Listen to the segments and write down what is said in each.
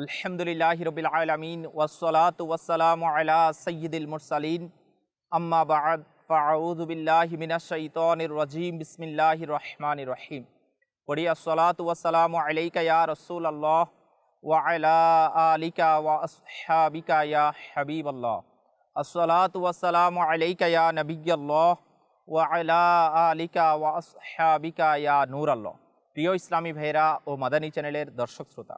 আলহামদুলিল্লাহ রবিল আলমিন ওয়াসলাত ওয়াসালাম আলা সৈয়দুল মুরসালিন। আম্মা বাদ ফাউযু বিল্লাহি মিনাশ শাইতানির রাজিম বিসমিল্লাহির রহমানির রহিম। পড়ি, আসসালাতু ওয়াসসালামু আলাইকা ইয়া রাসূলুল্লাহ, ওয়া আলা আলিকা ওয়া আসহাবিকা ইয়া হাবিবাল্লাহ। আসসালাতু ওয়াসসালামু আলাইকা ইয়া নবিয়্যাল্লাহ, ওয়া আলা আলিকা ওয়া আসহাবিকা ইয়া নূরাল্লাহ। প্রিয় ইসলামী ভাইরা ও মাদানী চ্যানেলের দর্শক শ্রোতা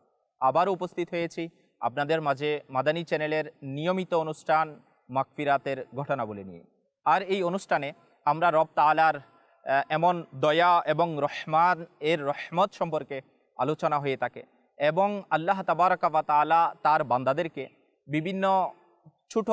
আবারও উপস্থিত হয়েছি। আপনাদের মাঝে মাদানী চ্যানেলের নিয়মিত অনুষ্ঠান মাকফিরাতের ঘটনাবলী নিয়ে। আর এই অনুষ্ঠানে আমরা রব তালার এমন দয়া এবং রহমান এর রহমত সম্পর্কে আলোচনা হয়ে থাকে এবং আল্লাহ তাবারকাবা তালা তার বান্দাদেরকে বিভিন্ন ছোট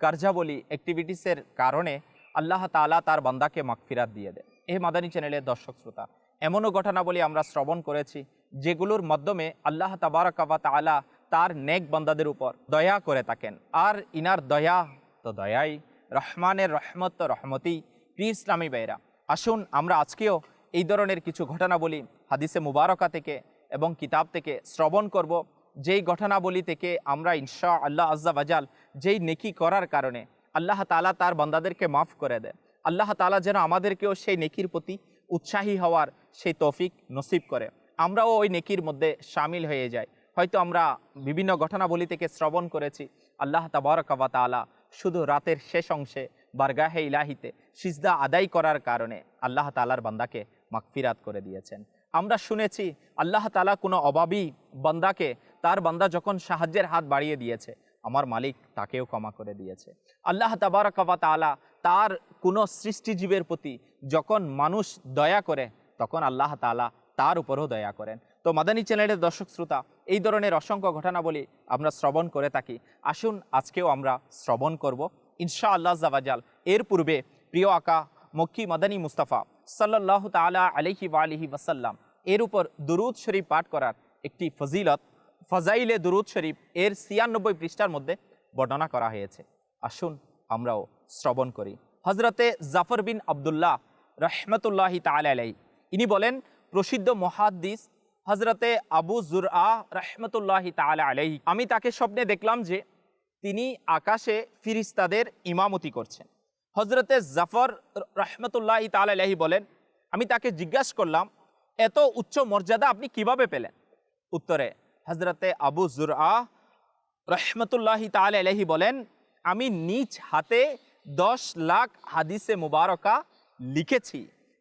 কার্যাবলী অ্যাক্টিভিটিসের কারণে আল্লাহ তালা তার বান্দাকে মাকফিরাত দিয়ে দেয় এ মাদানী চ্যানেলের দর্শক শ্রোতা, এমনও ঘটনাবলী আমরা শ্রবণ করেছি যেগুলোর মাধ্যমে আল্লাহ তাবারকা বা তালা তার নেক বান্দাদের উপর দয়া করে থাকেন। আর ইনার দয়া তো দয়াই, রহমানের রহমত তো রহমতি প্রিয় ইসলামী ভাইরা আসুন আমরা আজকেও এই ধরনের কিছু ঘটনা বলি হাদিসে মুবারকা থেকে এবং কিতাব থেকে শ্রবণ করব। যেই ঘটনাবলী থেকে আমরা ইনশা আল্লাহ আজ্জা বাজাল যেই নেকি করার কারণে আল্লাহ তালা তার বান্দাদেরকে মাফ করে দেয় আল্লাহ তালা যেন আমাদেরকেও সেই নেকির প্রতি উৎসাহী হওয়ার সেই তৌফিক নসিব করে। আমরাও ওই নেকির মধ্যে সামিল হয়ে যাই। হয়তো আমরা বিভিন্ন ঘটনাবলী থেকে শ্রবণ করেছি। আল্লাহ তাবারকাবা তালা শুধু রাতের শেষ অংশে, বারগাহে ইলাহিতে সিজদা আদায় করার কারণে আল্লাহ তালার বান্দাকে মাকফিরাত করে দিয়েছেন। আমরা শুনেছি, আল্লাহ তালা কোনো অভাবী বান্দাকে, তার বান্দা যখন সাহায্যের হাত বাড়িয়ে দিয়েছে, আমার মালিক তাকেও ক্ষমা করে দিয়েছে। আল্লাহ তাবারকাবা তালা তার কোনো সৃষ্টিজীবের প্রতি যখন মানুষ দয়া করে, তখন আল্লাহ তালা তার উপরও দয়া করেন। তো মাদানী চ্যানেলের দর্শক শ্রোতা, এই ধরনের অসংখ্য ঘটনাবলী আমরা শ্রবণ করে থাকি। আসুন, আজকেও আমরা শ্রবণ করব। ইনশা আল্লাহ জাবাজাল, এর পূর্বে প্রিয় আকা মক্কি মাদানী মুস্তাফা সাল্লাহ তালা আলহি আলিহি ওয়াসাল্লাম, এর উপর দুরুদ শরীফ পাঠ করার একটি ফজিলত, ফজাইলে দুরুদ শরীফ, এর ছিয়ানব্বই পৃষ্ঠার মধ্যে বর্ণনা করা হয়েছে। আসুন, আমরাও শ্রবণ করি। হজরতে জাফর বিন আবদুল্লাহ রহমতুল্লাহি তাল আলাই ইনি বলেন প্রসিদ্ধ মহাদ্দিস হজরতে আবু জুর আহ রহমতুল্লাহি তাল আমি তাকে স্বপ্নে দেখলাম যে তিনি আকাশে ফিরিস্তাদের ইমামতি করছেন। হজরতে জাফর রহমতুল্লাহি তাল আলাহি বলেন, আমি তাকে জিজ্ঞাসা করলাম, এত উচ্চ মর্যাদা আপনি কীভাবে পেলেন? উত্তরে হজরতে আবু জুর আহ রহমতুল্লাহি তাল আলহি বলেন, আমি নিজ হাতে দশ লাখ হাদিসে মুবারকা লিখেছি।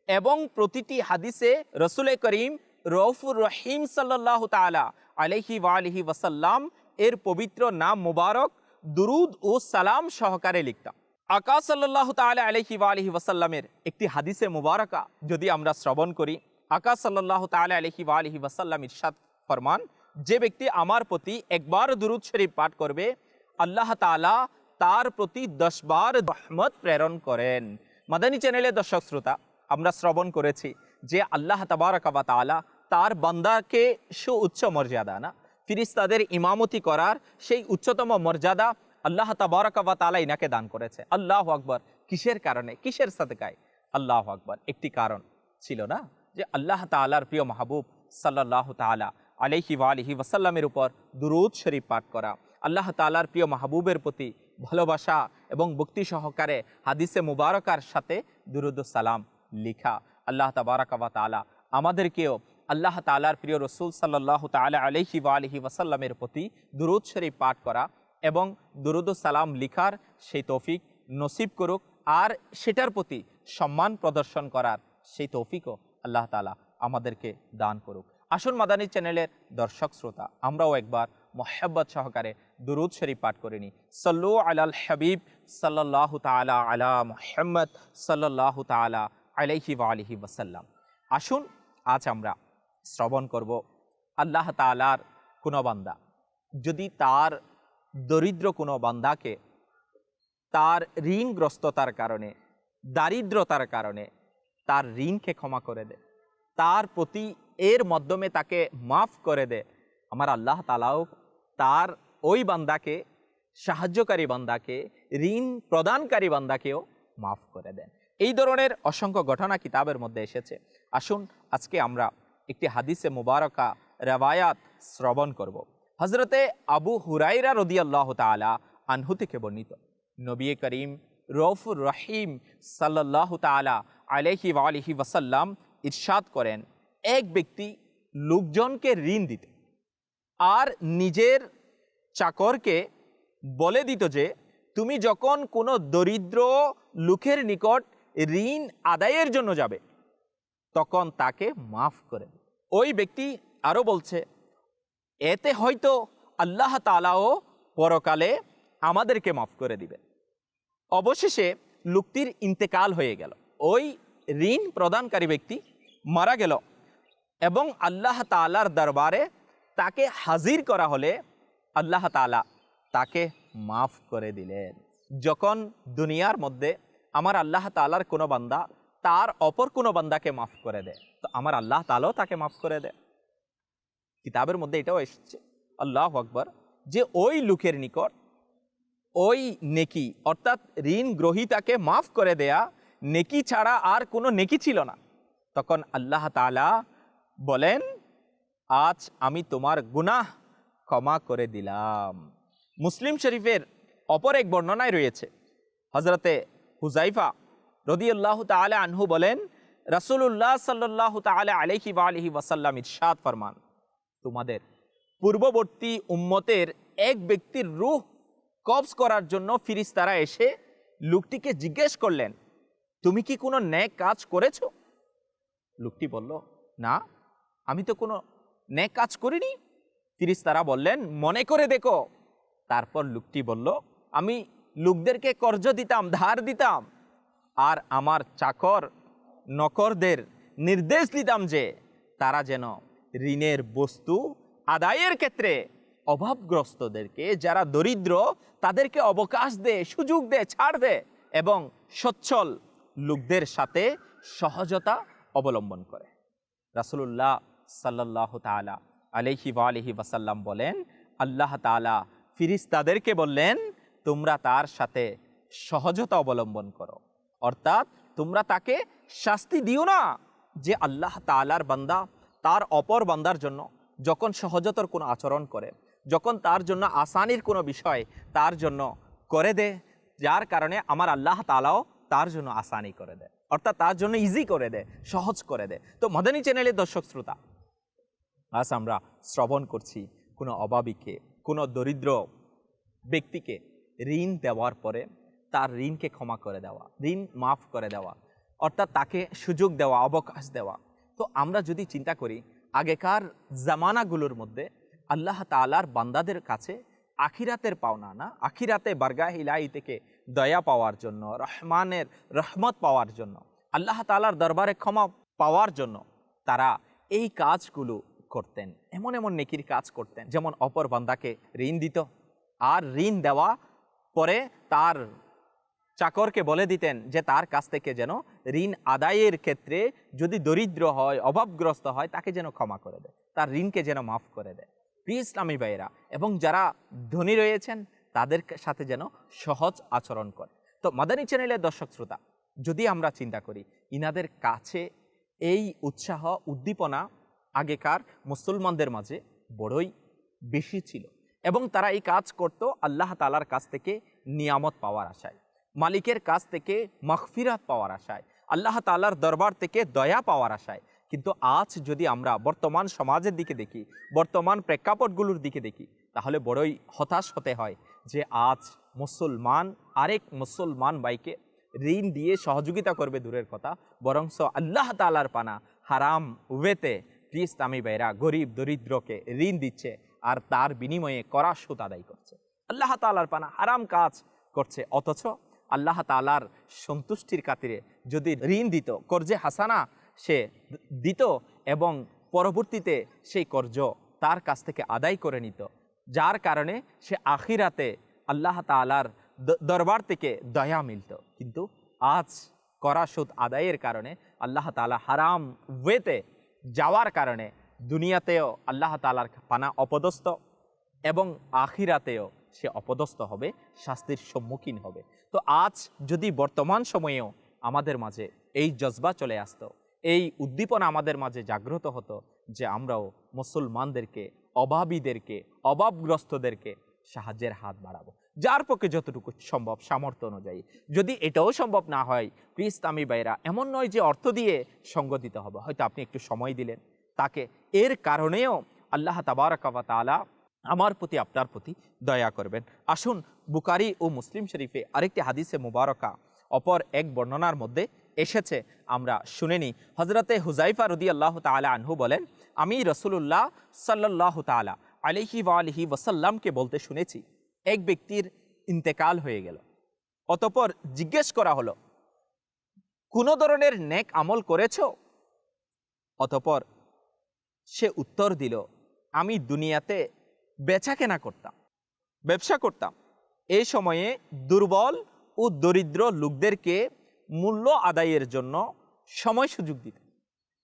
এবং প্রতিটি হাদিসে রসুল করিম রৌফুর রহিম সাল্লাহ তালা আলহি ওয়ালিহি ওয়াসাল্লাম এর পবিত্র নাম মুবারক, দুরুদ ও সালাম সহকারে লিখতাম। আকা সাল্লাহ তালা আলহি ওয়ালিহি ওয়াসাল্লামের একটি হাদিসে মুবারকা যদি আমরা শ্রবণ করি, আকা সাল্লাহ তালা আলহি ওয়ালিহি ওয়াসাল্লাম ইরশাদ ফরমান, যে ব্যক্তি আমার প্রতি একবার দুরুদ শরীফ পাঠ করবে, আল্লাহ তালা তার প্রতি দশবার রহমত প্রেরণ করেন। মাদানী চ্যানেলে দর্শক শ্রোতা আমরা শ্রবণ করেছি যে আল্লাহ তাবারকাবা আলা তার বান্দাকে সুউচ্চ মর্যাদা না। ফিরিস্তাদের ইমামতি করার সেই উচ্চতম মর্যাদা আল্লাহ তাবারকাবা তালা ইনাকে দান করেছে। আল্লাহ আকবর। কিসের কারণে? কিসের সাদকায়? আল্লাহ আকবর। একটি কারণ ছিল না যে আল্লাহ তালার প্রিয় মাহবুব সাল্লাহ তালা আলহি আলহি ওয়াসাল্লামের উপর দুরুদ শরীফ পাঠ করা। আল্লাহ তালার প্রিয় মাহবুবের প্রতি ভালোবাসা এবং ভক্তি সহকারে হাদিসে মুবারকার সাথে দুরুদ সালাম। লিখা আল্লাহ তাবারাকাবা তালা আমাদেরকেও আল্লাহ তালার প্রিয় রসুল সাল্লাহ তালা আলহি আলহি ওয়াসাল্লামের প্রতি দুরুদ শরীফ পাঠ করা এবং দুরুদ সালাম লিখার সেই তৌফিক নসিব করুক আর সেটার প্রতি সম্মান প্রদর্শন করার সেই তৌফিকও আল্লাহ তালা আমাদেরকে দান করুক। আসুন মাদানী চ্যানেলের দর্শক শ্রোতা, আমরাও একবার মোহাব্বত সহকারে দুরুদ শরীফ পাঠ করে নিই। সল্লু আলাল হাবিব সাল্লাহ তালা আলা মোহাম্মদ সাল্লাহ তালা আলাইহি আলিহি ওয়াসাল্লাম। আসুন, আজ আমরা শ্রবণ করব আল্লাহ তালার কোনো বান্দা যদি তার দরিদ্র কোনো বান্দাকে তার ঋণগ্রস্ততার কারণে, দারিদ্রতার কারণে তার ঋণকে ক্ষমা করে দেয় তার প্রতি এর মাধ্যমে তাকে মাফ করে দেয় আমার আল্লাহ তালাও তার ওই বান্দাকে, সাহায্যকারী বান্দাকে, ঋণ প্রদানকারী বান্দাকেও মাফ করে দেন। এই ধরনের অসংখ্য ঘটনা কিতাবের মধ্যে এসেছে। আসুন আজকে আমরা একটি হাদিসে মুবারকা রেওয়ায়াত শ্রবণ করব। হজরতে আবু হুরাইরা রদি আল্লাহ তালা আনহু থেকে বর্ণিত। নবী করিম রফুর রহিম সাল্লাহ তালা আলহি আলহি ওয়াসাল্লাম ইরশাদ করেন, এক ব্যক্তি লোকজনকে ঋণ দিতে আর নিজের চাকরকে বলে দিত যে, তুমি যখন কোনো দরিদ্র লোকের নিকট ঋণ আদায়ের জন্য যাবে, তখন তাকে মাফ করে ওই ব্যক্তি আরও বলছে, এতে হয়তো আল্লাহ তালাও পরকালে আমাদেরকে মাফ করে দিবে অবশেষে লোকটির ইন্তেকাল হয়ে গেল। ওই ঋণ প্রদানকারী ব্যক্তি মারা গেল এবং আল্লাহ তালার দরবারে তাকে হাজির করা হলে আল্লাহ তালা তাকে মাফ করে দিলেন। যখন দুনিয়ার মধ্যে আমার আল্লাহ তালার কোনো বান্দা তার অপর কোনো বান্দাকে মাফ করে দেয়। তো আমার আল্লাহ তালাও তাকে মাফ করে দেয়। কিতাবের মধ্যে এটাও এসেছে, আল্লাহ আকবর, যে ওই লোকের নিকট ওই নেকি, অর্থাৎ ঋণ গ্রহীতাকে মাফ করে দেয়া নেকি ছাড়া আর কোনো নেকি ছিল না। তখন আল্লাহ তালা বলেন, আজ আমি তোমার গুনাহ ক্ষমা করে দিলাম। মুসলিম শরীফের অপর এক বর্ণনায় রয়েছে হজরতে হুজাইফা রদিউল্লাহ তালা আনহু বলেন রসুল্লাহ সাল্লাহ তালা আলহি বা আলহি ওয়াসাল্লাম ইরশাদ ফরমান, তোমাদের পূর্ববর্তী উম্মতের এক ব্যক্তির রুহ কবজ করার জন্য ফিরিস্তারা এসে লোকটিকে জিজ্ঞেস করলেন, তুমি কি কোনো ন্যাক কাজ করেছ? লোকটি বলল, না, আমি তো কোনো ন্যাক কাজ করিনি। ফিরিস্তারা বললেন, মনে করে দেখো। তারপর লোকটি বলল, আমি লোকদেরকে কর্জ দিতাম, ধার দিতাম। আর আমার চাকর নকরদের নির্দেশ দিতাম যে, তারা যেন ঋণের বস্তু আদায়ের ক্ষেত্রে অভাবগ্রস্তদেরকে, যারা দরিদ্র, তাদেরকে অবকাশ দে, সুযোগ দে, ছাড় দে এবং সচ্ছল লোকদের সাথে সহজতা অবলম্বন করে। রাসুলুল্লাহ সাল্লাহ তালা আলহি আলহি ওয়াসাল্লাম বলেন, আল্লাহ তালা ফিরিস্তাদেরকে বললেন তোমরা তার সাথে সহজতা অবলম্বন করো। অর্থাৎ তোমরা তাকে শাস্তি দিও না যে আল্লাহ তালার বান্দা, তার অপর বান্দার জন্য যখন সহজতর কোনো আচরণ করে, যখন তার জন্য আসানির কোনো বিষয় তার জন্য করে দে, যার কারণে আমার আল্লাহ তালাও তার জন্য আসানি করে দেয় অর্থাৎ তার জন্য ইজি করে দেয় সহজ করে দেয় তো মদনী চ্যানেলের দর্শক শ্রোতা, আজ আমরা শ্রবণ করছি কোনো অভাবীকে, কোনো দরিদ্র ব্যক্তিকে ঋণ দেওয়ার পরে তার ঋণকে ক্ষমা করে দেওয়া, ঋণ মাফ করে দেওয়া, অর্থাৎ তাকে সুযোগ দেওয়া, অবকাশ দেওয়া। তো আমরা যদি চিন্তা করি, আগেকার জামানাগুলোর মধ্যে আল্লাহ তালার বান্দাদের কাছে আখিরাতের পাওনা না, আখিরাতে বারগাহ ইলাই থেকে দয়া পাওয়ার জন্য, রহমানের রহমত পাওয়ার জন্য, আল্লাহ তালার দরবারে ক্ষমা পাওয়ার জন্য তারা এই কাজগুলো করতেন, এমন এমন নেকির কাজ করতেন, যেমন অপর বান্দাকে ঋণ দিত, আর ঋণ দেওয়া পরে তার চাকরকে বলে দিতেন যে তার কাছ থেকে যেন ঋণ আদায়ের ক্ষেত্রে যদি দরিদ্র হয়, অভাবগ্রস্ত হয়, তাকে যেন ক্ষমা করে দেয়। তার ঋণকে যেন মাফ করে দেয়। প্রিয় ইসলামী ভাইয়েরা, এবং যারা ধনী রয়েছেন, তাদের সাথে যেন সহজ আচরণ করে। তো মাদানী চ্যানেলের দর্শক শ্রোতা, যদি আমরা চিন্তা করি, ইনাদের কাছে এই উৎসাহ, উদ্দীপনা আগেকার মুসলমানদের মাঝে বড়ই বেশি ছিল। এবং তারা এই কাজ করত আল্লাহ তালার কাছ থেকে নিয়ামত পাওয়ার আশায়, মালিকের কাছ থেকে মখফিরাত পাওয়ার আশায়, আল্লাহ তালার দরবার থেকে দয়া পাওয়ার আশায়। কিন্তু আজ যদি আমরা বর্তমান সমাজের দিকে দেখি, বর্তমান প্রেক্ষাপটগুলোর দিকে দেখি, তাহলে বড়ই হতাশ হতে হয় যে আজ মুসলমান, আরেক মুসলমান ভাইকে ঋণ দিয়ে সহযোগিতা করবে দূরের কথা, বরংস আল্লাহ তালার পানা হারাম ওয়েতে ইসলামী ভাইরা গরিব, দরিদ্রকে ঋণ দিচ্ছে। আর তার বিনিময়ে করা সুদ আদায় করছে। আল্লাহ তালার পানা হারাম কাজ করছে। অথচ আল্লাহ তালার সন্তুষ্টির খাতিরে যদি ঋণ দিত, কর্জে হাসানা সে দিত এবং পরবর্তীতে সেই কর্জ তার কাছ থেকে আদায় করে নিত, যার কারণে সে আখিরাতে আল্লাহ তালার দরবার থেকে দয়া মিলত। কিন্তু আজ করা সুদ আদায়ের কারণে আল্লাহ তালা হারাম ওয়েতে যাওয়ার কারণে দুনিয়াতেও আল্লাহ তালার পানা অপদস্থ এবং আখিরাতেও সে অপদস্থ হবে, শাস্তির সম্মুখীন হবে। তো আজ যদি বর্তমান সময়েও আমাদের মাঝে এই জজবা চলে আসতো, এই উদ্দীপনা আমাদের মাঝে জাগ্রত হতো যে আমরাও মুসলমানদেরকে অভাবীদেরকে অভাবগ্রস্তদেরকে সাহায্যের হাত বাড়াবো। যার পক্ষে যতটুকু সম্ভব সামর্থ্য অনুযায়ী। যদি এটাও সম্ভব না হয় প্রিয় ইসলামী ভাইরা এমন নয় যে অর্থ দিয়ে সঙ্গ দিতে হবে। হয়তো আপনি একটু সময় দিলেন। তাকে। এর কারণেও আল্লাহ তাবারকাবা তালা আমার প্রতি, আপনার প্রতি দয়া করবেন। আসুন বুকারি ও মুসলিম শরীফে আরেকটি হাদিসে মুবারকা, অপর এক বর্ণনার মধ্যে এসেছে। আমরা শুনেনি হজরতে হুজাইফা রদি আল্লাহ তালা আনহু বলেন, আমি রসুল্লাহ সাল্লাহ তালা আলিহি ওয়ালিহি ওসাল্লামকে বলতে শুনেছি, এক ব্যক্তির ইন্তেকাল হয়ে গেল। অতপর জিজ্ঞেস করা হলো, কোনো ধরনের নেক আমল করেছ? অতপর সে উত্তর দিল, আমি দুনিয়াতে বেচা কেনা করতাম, ব্যবসা করতাম। এই সময়ে দুর্বল ও দরিদ্র লোকদেরকে মূল্য আদায়ের জন্য সময় সুযোগ দিত।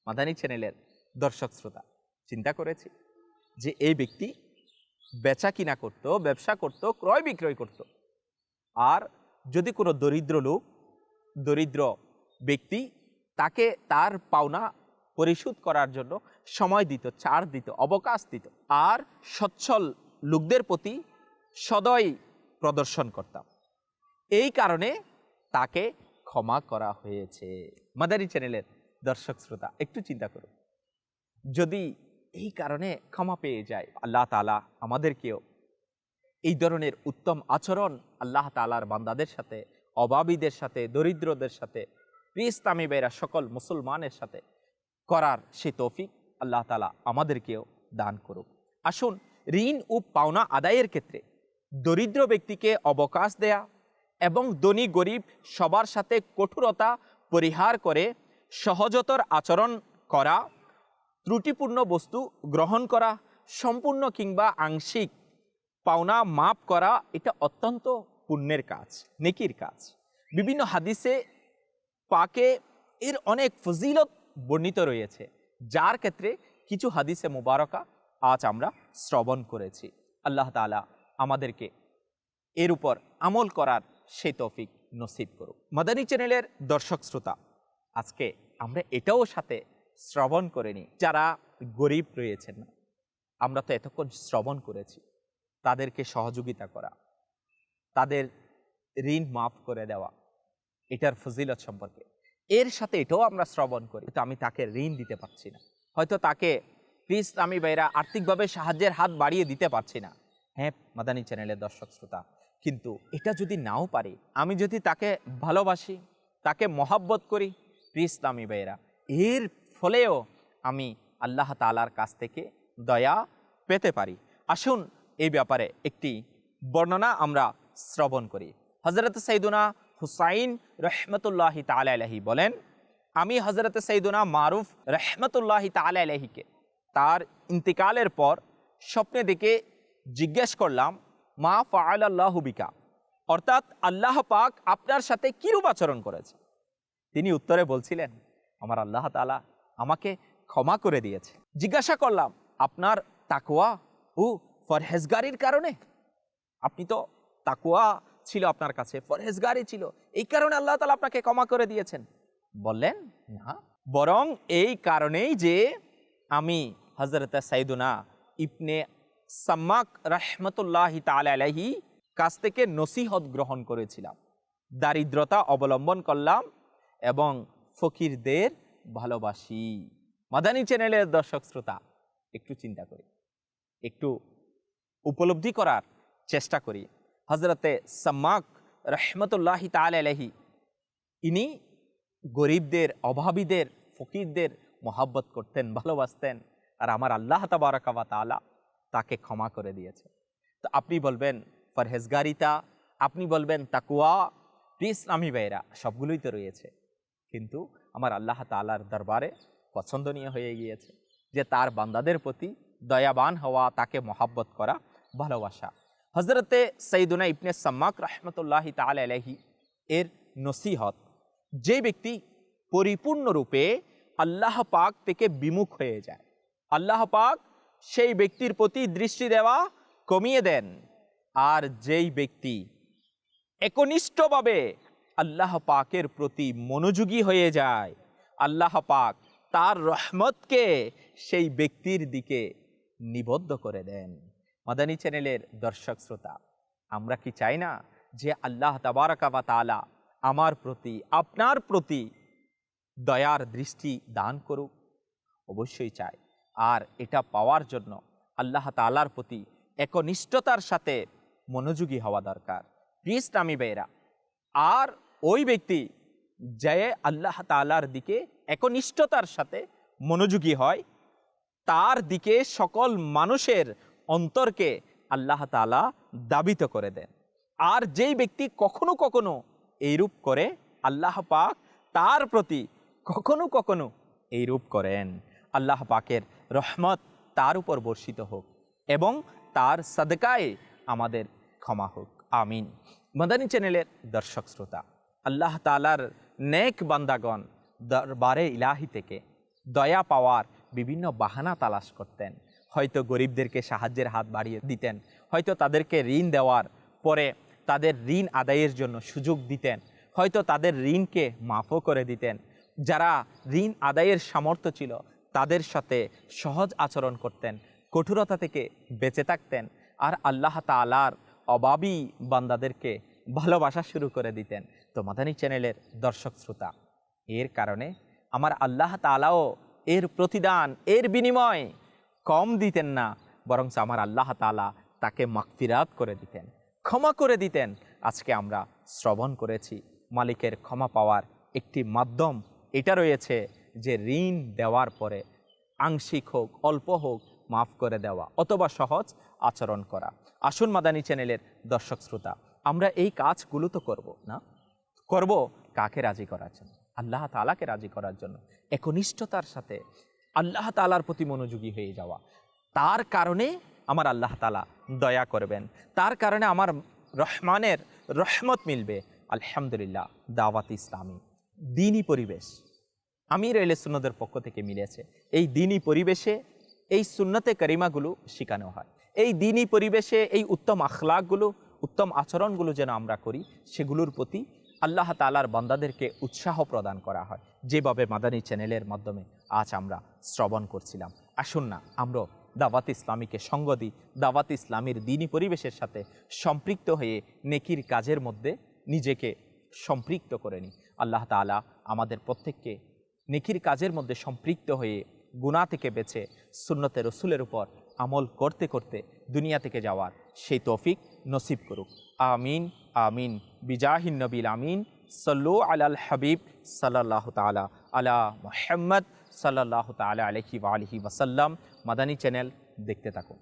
মাদানী চ্যানেলের দর্শক শ্রোতা, চিন্তা করেছি যে এই ব্যক্তি বেচা কিনা করত, ব্যবসা করত, ক্রয় বিক্রয় করত। আর যদি কোনো দরিদ্র লোক, দরিদ্র ব্যক্তি তাকে তার পাওনা পরিশোধ করার জন্য সময় দিত ছাড় দিত, অবকাশ দিত। আর সচ্ছল লোকদের প্রতি সদয় প্রদর্শন করতাম। এই কারণে তাকে ক্ষমা করা হয়েছে। মাদারি চ্যানেলের দর্শক শ্রোতা, একটু চিন্তা করুন। যদি এই কারণে ক্ষমা পেয়ে যায় আল্লাহ তালা আমাদেরকেও, এই ধরনের উত্তম আচরণ আল্লাহ তালার বান্দাদের সাথে, অভাবীদের সাথে, দরিদ্রদের সাথে প্রিস্তামী বেরা সকল মুসলমানের সাথে করার সে তৌফিক আল্লাহ তালা আমাদেরকেও দান করুক। আসুন, ঋণ ও পাওনা আদায়ের ক্ষেত্রে দরিদ্র ব্যক্তিকে অবকাশ দেয়া এবং ধনী গরিব সবার সাথে কঠোরতা পরিহার করে সহজতর আচরণ করা, ত্রুটিপূর্ণ বস্তু গ্রহণ করা, সম্পূর্ণ কিংবা আংশিক পাওনা মাপ করা, এটা অত্যন্ত পুণ্যের কাজ, নেকির কাজ। বিভিন্ন হাদিসে পাকে এর অনেক ফজিলত বর্ণিত রয়েছে। যার ক্ষেত্রে কিছু হাদিসে মুবারকা আজ আমরা শ্রবণ করেছি। আল্লাহ তালা আমাদেরকে এর উপর আমল করার সে তৌফিক নসিব করুক। মাদানী চ্যানেলের দর্শক শ্রোতা, আজকে আমরা এটাও সাথে শ্রবণ করে নিই। যারা গরিব রয়েছেন না আমরা তো এতক্ষণ শ্রবণ করেছি, তাদেরকে সহযোগিতা করা, তাদের ঋণ মাফ করে দেওয়া, এটার ফজিলত সম্পর্কে। এর সাথে এটাও আমরা শ্রবণ করি তো আমি তাকে ঋণ দিতে পারছি না। হয়তো তাকে, প্লিজ আমি বাইরা আর্থিকভাবে সাহায্যের হাত বাড়িয়ে দিতে পারছি না। হ্যাঁ মাদানী চ্যানেলের দর্শক, শ্রোতা, কিন্তু এটা যদি নাও পারি, আমি যদি তাকে ভালোবাসি, তাকে মহাব্বত করি প্রিয় ইসলামী ভাইয়েরা, এর ফলেও আমি আল্লাহ তালার কাছ থেকে দয়া পেতে পারি। আসুন এই ব্যাপারে একটি বর্ণনা আমরা শ্রবণ করি। হজরত সৈদুনা হুসাইন রহমতুল্লাহি তালাহি বলেন, আমি হজরত সৈদুনা মারুফ রহমতুল্লাহি তালাহিকে তার ইন্তিকালের পর স্বপ্নে দেখে জিজ্ঞেস করলাম, মা ফাআল আল্লাহবিকা অর্থাৎ আল্লাহ পাক আপনার সাথে কিরূপ আচরণ করেছে? তিনি উত্তরে বলছিলেন, আমার আল্লাহ তালা আমাকে ক্ষমা করে দিয়েছে। জিজ্ঞাসা করলাম, আপনার তাকুয়া ও ফরহেজগারির কারণে? আপনি তো তাকুয়া ছিল আপনার কাছে ফরহেজগারি ছিল। এই কারণে আল্লাহ তালা আপনাকে ক্ষমা করে দিয়েছেন। বললেন না বরং এই কারণেই যে আমি হজরত সাইদুনা ইবনে সাম্মাক রহমতুল্লাহ তালাহি কাছ থেকে নসিহত গ্রহণ করেছিলাম। দারিদ্রতা অবলম্বন করলাম এবং ফকিরদের ভালোবাসি। মাদানী চ্যানেলের দর্শক শ্রোতা, একটু চিন্তা করি, একটু উপলব্ধি করার চেষ্টা করি। হজরতে সাম্মাক রহমতুল্লাহ তালাহি ইনি গরিবদের, অভাবীদের, ফকিরদের মোহাব্বত করতেন, ভালোবাসতেন। আর আমার আল্লাহ তাবারকাবা তালা তাকে ক্ষমা করে দিয়েছে। তো আপনি বলবেন, ফরহেজগারিতা আপনি বলবেন, তাকুয়া ইসলামী বেয়েরা সবগুলোই তো রয়েছে। কিন্তু আমার আল্লাহ তালার দরবারে পছন্দনীয় হয়ে গিয়েছে যে তার বান্দাদের প্রতি দয়াবান হওয়া, তাকে মহাব্বত করা, ভালোবাসা। হজরতে সঈদুনা ইবনে সাম্মাক রহমতুল্লাহ তাল আলহি এর নসিহত, যে ব্যক্তি পরিপূর্ণরূপে আল্লাহ পাক থেকে বিমুখ হয়ে যায়, আল্লাহ পাক সেই ব্যক্তির প্রতি দৃষ্টি দেওয়া কমিয়ে দেন আর যেই ব্যক্তি একনিষ্ঠভাবে আল্লাহ পাকের প্রতি মনোযোগী হয়ে যায়, আল্লাহ পাক তার রহমতকে সেই ব্যক্তির দিকে নিবদ্ধ করে দেন। মাদানী চ্যানেলের দর্শক শ্রোতা, আমরা কি চাই না যে আল্লাহ তাবারাকা বা তালা আমার প্রতি, আপনার প্রতি দয়ার দৃষ্টি দান করুক? অবশ্যই চাই। আর এটা পাওয়ার জন্য আল্লাহ তালার প্রতি একনিষ্ঠতার সাথে মনোযোগী হওয়া দরকার। প্রিয় ইসলামী বেয়েরা আর ওই ব্যক্তি যে আল্লাহ তালার দিকে একনিষ্ঠতার সাথে মনোযোগী হয়, তার দিকে সকল মানুষের অন্তরকে আল্লাহ তালা দাবিত করে দেন। আর যেই ব্যক্তি কখনো কখনো এইরূপ করে, আল্লাহ পাক তার প্রতি কখনো কখনো এইরূপ করেন। আল্লাহ পাকের রহমত তার উপর বর্ষিত হোক এবং তার সদকায় আমাদের ক্ষমা হোক। আমিন। মাদানী চ্যানেলের দর্শক শ্রোতা, আল্লাহ তালার নেক বান্দাগণ দরবারে ইলাহি থেকে দয়া পাওয়ার বিভিন্ন বাহানা তালাশ করতেন। হয়তো গরিবদেরকে সাহায্যের হাত বাড়িয়ে দিতেন, হয়তো তাদেরকে ঋণ দেওয়ার পরে তাদের ঋণ আদায়ের জন্য সুযোগ দিতেন, হয়তো তাদের ঋণকে মাফও করে দিতেন। যারা ঋণ আদায়ের সামর্থ্য ছিল, তাদের সাথে সহজ আচরণ করতেন, কঠোরতা থেকে বেঁচে থাকতেন আর আল্লাহ তালার অভাবী বান্দাদেরকে ভালোবাসা শুরু করে দিতেন। তো মাদানী চ্যানেলের দর্শক শ্রোতা, এর কারণে আমার আল্লাহ তালাও এর প্রতিদান, এর বিনিময় কম দিতেন না বরং আমার আল্লাহ তালা তাকে মাকফিরাত করে দিতেন, ক্ষমা করে দিতেন। আজকে আমরা শ্রবণ করেছি, মালিকের ক্ষমা পাওয়ার একটি মাধ্যম এটা রয়েছে যে ঋণ দেওয়ার পরে আংশিক হোক, অল্প হোক, মাফ করে দেওয়া অথবা সহজ আচরণ করা। আসুন মাদানী চ্যানেলের দর্শক শ্রোতা, আমরা এই কাজগুলো তো করব, না? করব কাকে রাজি করার জন্য? আল্লাহ তালাকে রাজি করার জন্য। একনিষ্ঠতার সাথে আল্লাহ তালার প্রতি মনোযোগী হয়ে যাওয়া। তার কারণে আমার আল্লাহ তালা দয়া করবেন। তার কারণে আমার রহমানের রহমত মিলবে। আলহামদুলিল্লাহ, দাওয়াত ইসলামী দিনই পরিবেশ আমি রেলে সুন্নদের পক্ষ থেকে মিলেছে। এই দিনই পরিবেশে এই সুন্নতে করিমাগুলো শেখানো হয়। এই দিনই পরিবেশে এই উত্তম আখলাকগুলো, উত্তম আচরণগুলো যেন আমরা করি, সেগুলোর প্রতি আল্লাহ তালার বান্দাদেরকে উৎসাহ প্রদান করা হয়। যেভাবে মাদানী চ্যানেলের মাধ্যমে আজ আমরা শ্রবণ করছিলাম। আসুন না আমরা দাওয়াত ইসলামীকে সঙ্গ দিই। দাওয়াত ইসলামীর দিনই পরিবেশের সাথে সম্পৃক্ত হয়ে নেকির কাজের মধ্যে নিজেকে সম্পৃক্ত করে নিই। আল্লাহ তালা আমাদের প্রত্যেককে নেকির কাজের মধ্যে সম্পৃক্ত হয়ে গুণা থেকে বেছে সুন্নতে রসুলের উপর আমল করতে করতে দুনিয়া থেকে যাওয়ার সেই তৌফিক নসিব করুক। আমিন আমিন। বিজাহিন নবীল আমিন। সল্লু আলাল হাবিব সাল্লাহ তালা আলা মোহাম্মদ সাল্লাহ তালা আলহি আলহি ওয়াসাল্লাম। মাদানী চ্যানেল দেখতে থাকুন।